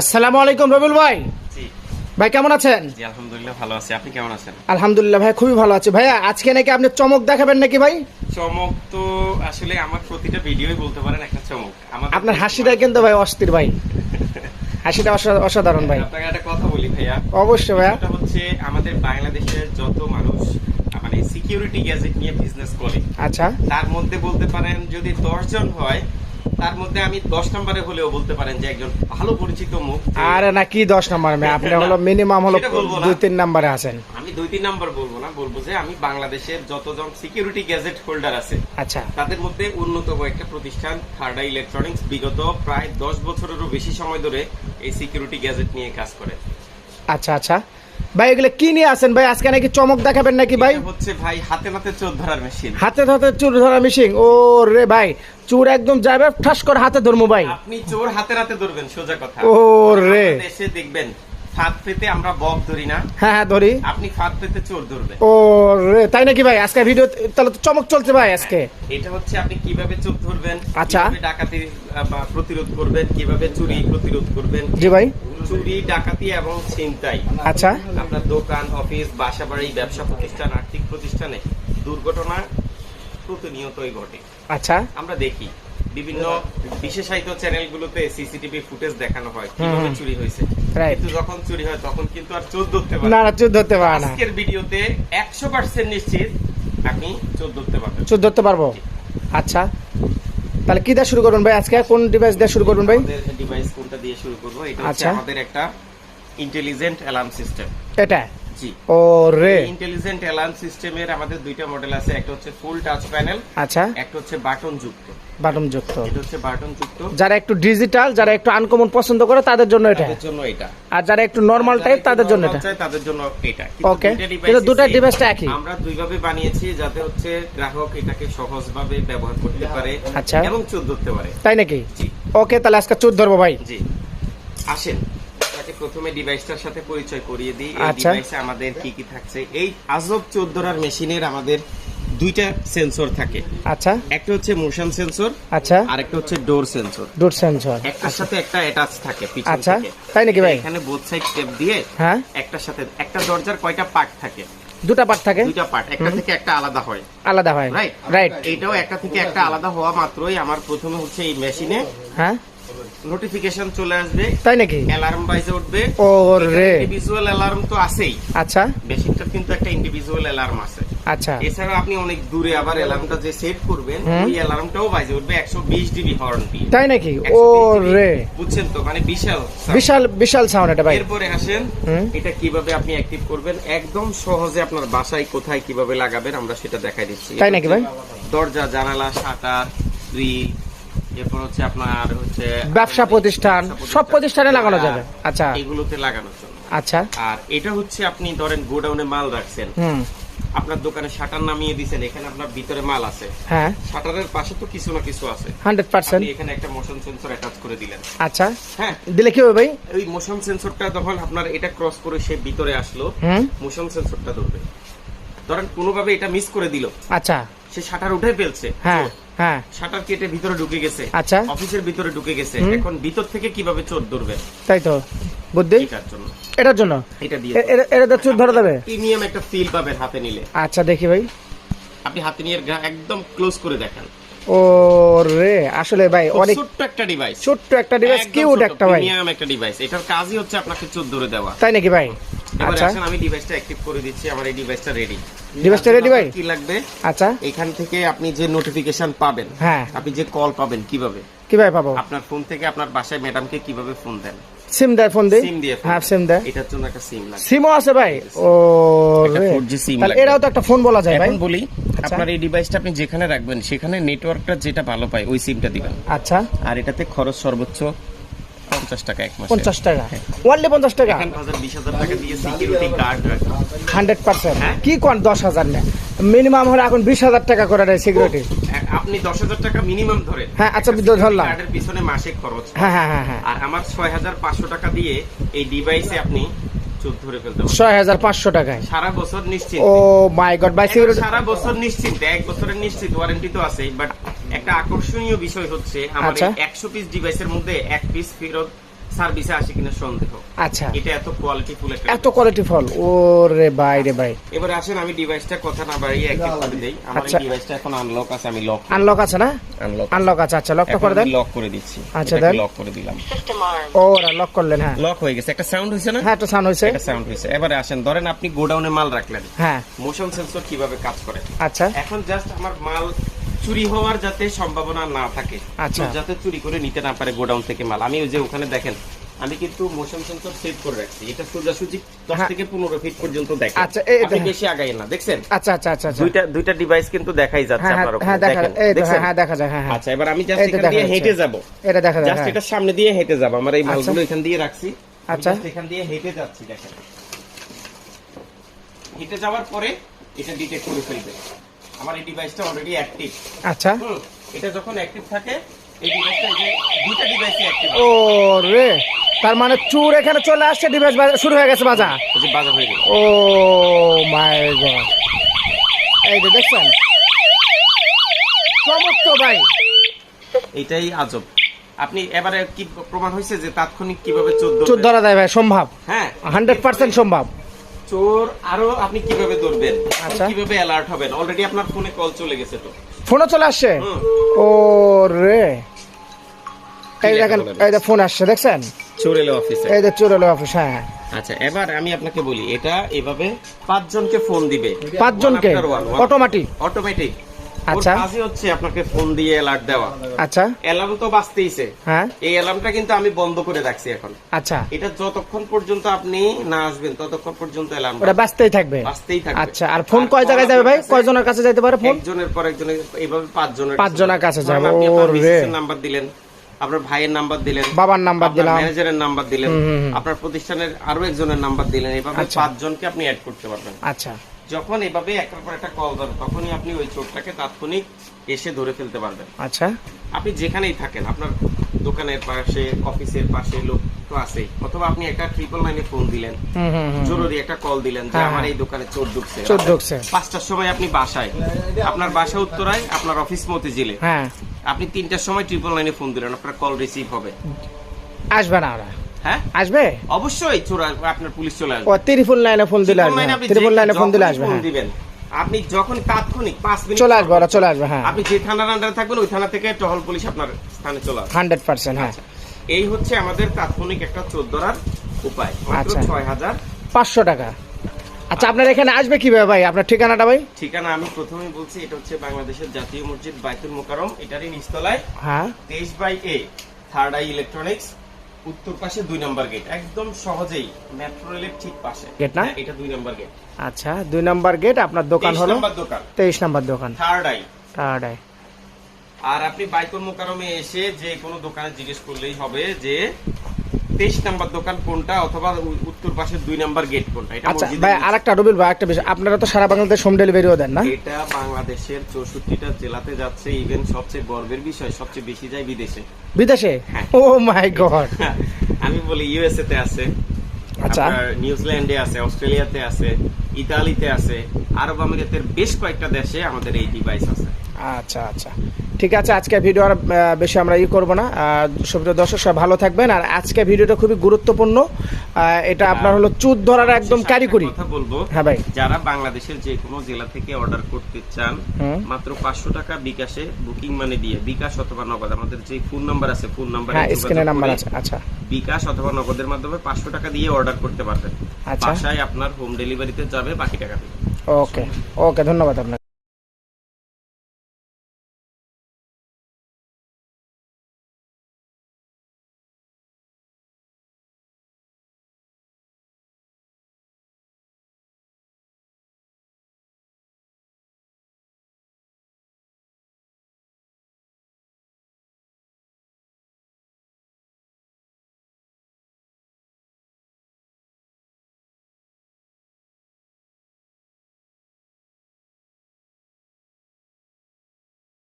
আসসালামু আলাইকুম রবিউল ভাই। ভাই কেমন আছেন? জি আলহামদুলিল্লাহ ভালো আছি। আপনি কেমন আছেন? আলহামদুলিল্লাহ ভাই খুবই ভালো আছে। ভাইয়া আজকে নাকি আপনি চমক দেখাবেন নাকি ভাই? চমক তো আসলে আমার প্রতিটা ভিডিওই বলতে পারেন একটা চমক। আপনার হাসিটা কিন্তু ভাই অস্থির ভাই। হাসিটা অসাধারণ ভাই। আপনাকে একটা কথা বলি ভাইয়া। অবশ্যই ভাইয়া। এটা হচ্ছে আমাদের বাংলাদেশের যত মানুষ মানে সিকিউরিটি গ্যাজেট নিয়ে বিজনেস করে আচ্ছা। তার মধ্যে বলতে পারেন যদি দশ জন হয় তার মধ্যে আমি দশ নম্বরে হলেও বলতে পারেন যে একজন ভালো পরিচিত মুখ আরে না কি দশ নাম্বার আপনি হলো মিনিমাম হলো। দুই তিন নাম্বারে আছেন। আমি দুই তিন নম্বর বলব না বলব যে আমি বাংলাদেশের যতজন সিকিউরিটি গ্যাজেট হোল্ডার আছে আচ্ছা। তাদের মধ্যে অন্যতম একটা প্রতিষ্ঠান থার্ডা ইলেকট্রনিক্স বিগত প্রায় দশ বছরেরও বেশি সময় ধরে এই সিকিউরিটি গ্যাজেট নিয়ে কাজ করে। আচ্ছা আচ্ছা। ভাই এগুলো কি নিয়ে আসেন ভাই? আজকে নাকি চমক দেখাবেন নাকি ভাই? হচ্ছে ভাই হাতে হাতে চোর ধরার মেশিন হাতে হাতে চোর ধরার মিশিং ও রে ভাই চুর একদম যাবে ঠাস করে হাতে ধরবো ভাই। আপনি চোর হাতে হাতে ধরবেন সোজা কথা। ও রে। দেশে দেখবেন। ফাঁদ পেতে আমরা বক ধরি না। হ্যাঁ হ্যাঁ ধরি। আপনি ফাঁদ পেতে চোর ধরবেন। ও রে তাই নাকি ভাই? আজকে ভিডিও তাহলে তো চমক চলছে ভাই আজকে। এটা হচ্ছে আপনি কীভাবে চোর ধরবেন আচ্ছা। ডাকাতি প্রতিরোধ করবেন কীভাবে চুরি প্রতিরোধ করবেন। জি ভাই। চুরি ডাকাতি এবং ছিনতাই। আচ্ছা। আপনার দোকান অফিস বাসা বাড়ি ব্যবসা প্রতিষ্ঠান আর্থিক প্রতিষ্ঠানে দুর্ঘটনা প্রতিনিয়তই ঘটে। আচ্ছা। আমরা দেখি বিভিন্ন বিশেষায়িত চ্যানেলগুলোতে সিসিটিভি ফুটেজ দেখানো হয় কীভাবে চুরি হয়েছে। কিন্তু যখন চুরি হয় তখন কিন্তু আর চোর ধরতে পারে না। না ধরতে পারে না। আজকের ভিডিওতে একশো পার্সেন্ট নিশ্চিত আপনি চোর ধরতে পারবেন। চুর ধরতে পারব? আচ্ছা। তাহলে কি দিয়ে শুরু করবেন ভাই? আজকে কোন ডিভাইস দিয়ে শুরু করবেন ভাই? আমাদের ডিভাইস কোনটা দিয়ে শুরু করব এটা হচ্ছে আচ্ছা। আমাদের একটা ইন্টেলিজেন্ট অ্যালার্ম সিস্টেম এটা। জি। ও রে। ইন্টেলিজেন্ট অ্যালার্ম সিস্টেমের আমাদের দুইটা মডেল আছে একটা হচ্ছে ফুল টাচ প্যানেল আচ্ছা। একটা হচ্ছে বাটন যুক্ত। বাটন যুক্ত। এটা হচ্ছে বাটন যুক্ত। যারা একটু ডিজিটাল যারা একটু আনকমন পছন্দ করে তাদের জন্য এটা। তাদের জন্য এটা। আর যারা একটু নর্মাল টাইপ তাদের জন্য এটা। তাদের জন্য এটা। ওকে কিন্তু দুটা same। device টা একই। আমরা দুইভাবে বানিয়েছি যাতে হচ্ছে গ্রাহক এটাকে সহজভাবে ব্যবহার করতে পারে আচ্ছা। এবং চোর ধরতে পারে। তাই নাকি? জি। ওকে তাহলে আজকে চোর ধরবো ভাই। জি। আসেন। প্রথমে ডিভাইসটার সাথে পরিচয় করিয়ে দিই। এই আচ্ছা। ডিভাইসে আমাদের কি কি থাকছে? এই আজব চোর ধরার মেশিনের আমাদের দুইটা সেন্সর থাকে। আচ্ছা। একটা হচ্ছে মোশন সেন্সর আচ্ছা। আর একটা হচ্ছে ডোর সেন্সর। ডুট সেন্সর একটার সাথে একটা অ্যাটাচ থাকে পিছন আচ্ছা, তাই নাকি ভাই? এখানে বোথ সাইড টেপ দিয়ে হ্যাঁ। একটার সাথে একটা দরজার কয়টা পার্ট থাকে? দুটা পার্ট থাকে? দুইটা পার্ট একটা থেকে একটা আলাদা হয়। আলাদা হয়। রাইট রাইট এইটাও একটা থেকে একটা আলাদা হওয়া মাত্রই আমার প্রথমে হচ্ছে এই মেশিনে হ্যাঁ। নোটিফিকেশন চলে আসবে। তাই নাকি? অ্যালার্ম বাইজে উঠবে। ও রে। ইন্ডিভিজুয়াল অ্যালার্ম তো আছেই। আচ্ছা। কিন্তু একটা ইন্ডিভিজুয়াল অ্যালার্ম আছে। আচ্ছা। এছাড়া আপনি অনেক দূরে আবার অ্যালার্মটা যে সেট করবেন ওই অ্যালার্মটাও বাজে উঠবে একশো বিশ ডিবি হর্ন দিয়ে তাই নাকি? ও রে। বুঝছেন তো? মানে বিশাল বিশাল বিশাল সাউন্ড এটা ভাই। এরপরে আসেন। এটা কীভাবে আপনি অ্যাক্টিভ করবেন? একদম সহজে আপনার বাসায় কোথায় কীভাবে লাগাবেন আমরা সেটা দেখাই দিচ্ছি। তাই নাকি ভাই? দরজা জানালা শাটার গ্রিল এরপর হচ্ছে আপনার হচ্ছে ব্যবসা প্রতিষ্ঠান সব প্রতিষ্ঠানে লাগানো যাবে। আচ্ছা। এগুলোতে লাগানোর জন্য। আচ্ছা। আর এটা হচ্ছে আপনি ধরেন গোডাউনে মাল রাখছেন। হুম। আপনার দোকানে শাটার নামিয়ে দিয়েছেন এখানে আপনার ভিতরে মাল আছে। হ্যাঁ। শাটারের পাশে তো কিছু না কিছু আছে। Hundred percent. আপনি এখানে একটা মোশন সেন্সর অ্যাটাচ করে দিলেন। আচ্ছা। হ্যাঁ। দিলে কি হবে ভাই? ওই মোশন সেন্সরটা যখন আপনার এটা ক্রস করে সে ভিতরে আসলো মোশন সেন্সরটা ধরবে। ধরেন কোনোভাবে এটা মিস করে দিল। আচ্ছা। সে শাটার উঠে ফেলছে। হ্যাঁ। হ্যাঁ। শাটার কেটে ভিতরে ঢুকে গেছে। আচ্ছা। অফিসের ভিতরে ঢুকে গেছে। এখন ভিতর থেকে কীভাবে চোর ধরবে? তাই তো। বুদ্ধি? এটার জন্য। এটা দিয়ে এটা চুর ধরা যাবে প্রিমিয়াম একটা ফিল পাবেন হাতে নিলে। আচ্ছা দেখি ভাই। আপনি হাতে নিয়ে একদম ক্লোজ করে দেখেন। ও রে আসলে ভাই অনেক ছোট্ট একটা ডিভাইস ছোট্ট একটা ডিভাইস কিউট একটা ভাই। প্রিমিয়াম একটা ডিভাইস এটার কাজই হচ্ছে আপনাকে চোর ধরে দেওয়া। তাই নাকি ভাই? আচ্ছা। আমি ডিভাইসটা অ্যাক্টিভ করে দিচ্ছি আমার এই ডিভাইসটা রেডি ডিভাইসটা ready ভাই? কি লাগবে? আচ্ছা। এখান থেকে আপনি যে নোটিফিকেশন পাবেন হ্যাঁ। আপনি যে কল পাবেন কীভাবে? কি ভাই পাবো? আপনার ফোন থেকে আপনার বাসায় ম্যাডামকে কীভাবে ফোন দেন? সিম দেয় ফোন দিই সিম দিয়ে হ্যাঁ সিম দেয়। এটার জন্য একটা সিম লাগবে। সিমও আছে ভাই। ও একটা 4G সিম তাহলে লাগবে। এটাও তো একটা ফোন বলা যায় ভাই। বলি আচ্ছা। আপনার এই ডিভাইসটা আপনি যেখানে রাখবেন সেখানে নেটওয়ার্কটা যেটা ভালো পায় ওই সিমটা দিবেন। আচ্ছা। আর এটাতে খরচ সর্বোচ্চ পঞ্চাশ টাকা এক মাসে। পঞ্চাশ টাকা। পঞ্চাশ টাকা। Hundred percent. হ্যাঁ। কি কোন দশ হাজার না? মিনিমাম হলে এখন বিশ হাজার টাকা করে দেয় সিকিউরিটি আপনি দশ হাজার টাকা মিনিমাম ধরে হ্যাঁ, আচ্ছা, ধরলাম। কার্ডের পিছনে মাসে খরচ হ্যাঁ। হ্যাঁ আর আমার ছয় হাজার পাঁচশো টাকা দিয়ে এই ডিভাইসে আপনি চোখ ধরে ফেলতে ছয় হাজার পাঁচশো টাকায়। সারা বছর নিশ্চিত ও মাই গড বাই সারা বছর নিশ্চিত এক বছরের নিশ্চিত ওয়ারেন্টি তো আছে বাট একটা আকর্ষণীয় বিষয় হচ্ছে আচ্ছা। একশো পিস ডিভাইসের মধ্যে এক পিস ফেরত সার্ভিসে আসে কিনা সন্দেহ। আচ্ছা। এটা এত কোয়ালিটি ফুল একটা এত কোয়ালিটি ফল ওরে ভাই রে ভাই। এবারে আসেন আমি ডিভাইসটা কথা না বাড়িয়ে এক এক করে দেই। আমার আচ্ছা। ডিভাইসটা এখন আনলক আছে আমি লক আনলক আছে না? আনলক আনলক আছে আচ্ছা লকটা করে দেন। লক করে দিচ্ছি। আচ্ছা, দেন। লক করে দিলাম। ও লক করলেন হ্যাঁ। লক হয়ে গেছে। একটা সাউন্ড হয়েছে না? হ্যাঁ একটা সাউন্ড হয়েছে। একটা সাউন্ড হয়েছে। এবারে আসেন ধরেন আপনি গোডাউনে মাল রাখলেন। হ্যাঁ। মোশন সেন্সর কীভাবে কাজ করে? আচ্ছা। এখন জাস্ট আমার মাল চুরি হওয়ার যাতে সম্ভাবনা না থাকে। আচ্ছা। যাতে চুরি করে নিতে না পারে গোডাউন থেকে মাল। আমি ওই যে ওখানে দেখেন আমি কিন্তু মোশন সেন্সর সেট করে রাখছি। এটা সোজাসুজি দশ হ্যাঁ। থেকে পনেরো ফিট পর্যন্ত দেখে। আচ্ছা, এই আপনি বেশি আগাই না দেখছেন? আচ্ছা আচ্ছা আচ্ছা আচ্ছা। দুইটা দুইটা ডিভাইস কিন্তু দেখাই যাচ্ছে হ্যাঁ হ্যাঁ আপনার হ্যাঁ ওখানে দেখা দেখেন? হ্যাঁ হ্যাঁ দেখা যায় হ্যাঁ হ্যাঁ। আচ্ছা এবার আমি জাস্ট এখান দিয়ে। হেঁটে যাব। এটা দেখা যায় জাস্ট হ্যাঁ এটা সামনে দিয়ে হেঁটে যাব। আমার এই আচ্ছা। মালগুলো এখান দিয়ে রাখছি। আচ্ছা। এখান দিয়ে হেঁটে যাচ্ছি দেখেন। হেঁটে যাওয়ার পরে এটা ডিটেক্ট করে ফেলবে। আমার এই ডিভাইসটা অলরেডি অ্যাক্টিভ আচ্ছা। এটা যখন অ্যাক্টিভ থাকে এই ডিভাইসটা যে দুইটা ডিভাইসই অ্যাক্টিভ ও রে তার মানে চুর এখানে চলে আসছে ডিভাইস শুরু হয়ে গেছে বাজা। বাজা হয়ে গেল। Oh my God. এই যে দেখছেন? চমৎত ভাই। এটাই আজব। আপনি এবারে কি প্রমাণ হয়েছে যে তাৎক্ষণিক কীভাবে চোদ্দ চোর ধরা দেয় ভাই সম্ভব। হ্যাঁ। হান্ড্রেড পার্সেন্ট সম্ভব। চোর আরও আপনি কীভাবে ধরবেন? আচ্ছা। কীভাবে অ্যালার্ট হবেন? অলরেডি আপনার ফোনে কল চলে গেছে তো। ফোনও চলে আসছে। ও রে এই দেখেন এই ফোন আসছে দেখছেন? চোর এলো অফিসে এই যে চোর এলো অফিস হ্যাঁ হ্যাঁ। আচ্ছা এবার আমি আপনাকে বলি এটা এভাবে পাঁচজনকে ফোন দিবে। পাঁচজনকে? অটোমেটিক অটোমেটিক আচ্ছা। কাজই হচ্ছে আপনাকে ফোন দিয়ে অ্যালার্ট দেওয়া। আচ্ছা। অ্যালার্ম তো বাজতেইছে। হ্যাঁ। এই অ্যালার্মটা কিন্তু আমি বন্ধ করে রাখছি এখন। আচ্ছা। এটা যতক্ষণ পর্যন্ত আপনি না আসবেন ততক্ষণ পর্যন্ত অ্যালার্ম ওটা বাঁচতেই থাকবে। বাজতেই থাকবে। আচ্ছা আর ফোন কয় জায়গায় যাবে ভাই? কয়জনের কাছে পারে ফোন একজনের পর একজনের এইভাবে পাঁচজনের পাঁচজনের কাছে যাবে। ওরে। নাম্বার দিলেন আপনার ভাইয়ের নাম্বার দিলেন বাবার নাম্বার দিলাম। ম্যানেজারের নাম্বার দিলেন। আপনার প্রতিষ্ঠানের আরও একজনের নাম্বার দিলেন। এভাবে আচ্ছা। পাঁচজনকে আপনি অ্যাড করতে পারবেন। আচ্ছা। যখন এভাবে একটার পর একটা কল ধরে তখনই আপনি ওই চোরটাকে তাৎক্ষণিক এসে ধরে ফেলতে পারবেন। আচ্ছা। আপনি যেখানেই থাকেন আপনার দোকানের পাশে অফিসের পাশে লোক তো আছেই। অথবা আপনি একটা ট্রিপল লাইনে ফোন দিলেন জরুরি একটা কল দিলেন যে হ্যাঁ, আমার হ্যাঁ। এই দোকানে চোর ঢুকছে। চোর ঢুকছে। পাঁচটার সময় আপনি বাসায় আপনার বাসা উত্তরায় আপনার অফিস মতিঝিলে। হ্যাঁ। আপনি তিনটার সময় ট্রিপল লাইনে ফোন দিলেন আপনার কল রিসিভ হবে। আসবে না ওরা। হ্যাঁ? আসবে? অবশ্যই চোর আপনার পুলিশ চলে আসবে। ও লাইনে ফোন দিলে আসবে। line হ্যাঁ। আপনি লাইনে ফোন দিলে আসবে দিবেন আপনি যখন তাৎক্ষণিক পাঁচ মিনিট চলে আসবে ওরা চলে আসবে হ্যাঁ। আপনি যে থানার আন্ডারে থাকবেন ওই থানা থেকে টহল পুলিশ আপনার স্থানে চলে আসবে। হান্ড্রেড পার্সেন্ট হ্যাঁ। আচ্ছা, এই হচ্ছে আমাদের তাৎক্ষণিক একটা চোর ধরার উপায়। মাত্র আচ্ছা। ছয় হাজার। পাঁচশো টাকা। আচ্ছা আপনার এখানে আসবে কীভাবে ভাই? আপনার ঠিকানাটা ভাই? ঠিকানা আমি প্রথমেই বলছি এটা হচ্ছে বাংলাদেশের জাতীয় মসজিদ বাইতুল মোকারম এটারই নিচতলায়। হ্যাঁ। তেইশ by A third eye electronics উত্তর পাশে দুই নম্বর গেট একদম সহজেই মেট্রো রেলের ঠিক পাশে। গেট না? হ্যাঁ, এটা দুই নম্বর গেট আচ্ছা দুই নাম্বার গেট আপনার দোকান হলো? নম্বর দোকান। তেইশ নাম্বার দোকান। থার্ড আই টাটাই আর আপনি বাইকুল মোকারমে এসে যে কোনো দোকানে জিজ্ঞেস করলেই হবে যে তেইশ নাম্বার দোকান কোনটা? অথবা উত্তর পাশের দুই নাম্বার গেট কোনটা? এটা আচ্ছা ভাই নিচে। রবিল ভাই একটা বিষয়। আপনারা তো সারা বাংলাদেশ হোম ডেলিভারিও দেন না? এটা বাংলাদেশের চৌষট্টিটা জেলাতে যাচ্ছে ইভেন সবচেয়ে গর্বের বিষয় সবচেয়ে বেশি যায় বিদেশে। বিদেশে? হ্যাঁ। ও মাই গড আমি বলি ইউএসএ তে আছে আচ্ছা। নিউজিল্যান্ডে আছে অস্ট্রেলিয়াতে আছে ইতালিতে আছে আরব আমিরাতের বেশ কয়েকটা দেশে আমাদের এই ডিভাইস আছে। আচ্ছা আচ্ছা। ঠিক আছে আজকে ভিডিও আর বেশি আমরা ই করব না। সুপ্রিয় দর্শক সবাই ভালো থাকবেন। আর আজকে ভিডিওটা খুবই গুরুত্বপূর্ণ। এটা আপনার হলো চুদ ধরার একদম কারিগরি। কথা বলব হ্যাঁ ভাই। যারা বাংলাদেশের যে কোনো জেলা থেকে অর্ডার করতে চান মাত্র পাঁচশো টাকা বিকাশে বুকিং মানে দিয়ে বিকাশ অথবা নগদ আমাদের যে ফোন নাম্বার আছে ফোন নাম্বার হ্যাঁ স্ক্রিনে নাম্বার আছে আচ্ছা। বিকাশ অথবা নগদের মাধ্যমে পাঁচশো টাকা দিয়ে অর্ডার করতে পারবেন। আচ্ছা। বাসায় আপনার হোম ডেলিভারিতে যাবে বাকি টাকা দিয়ে। ওকে ওকে ধন্যবাদ আপনাকে।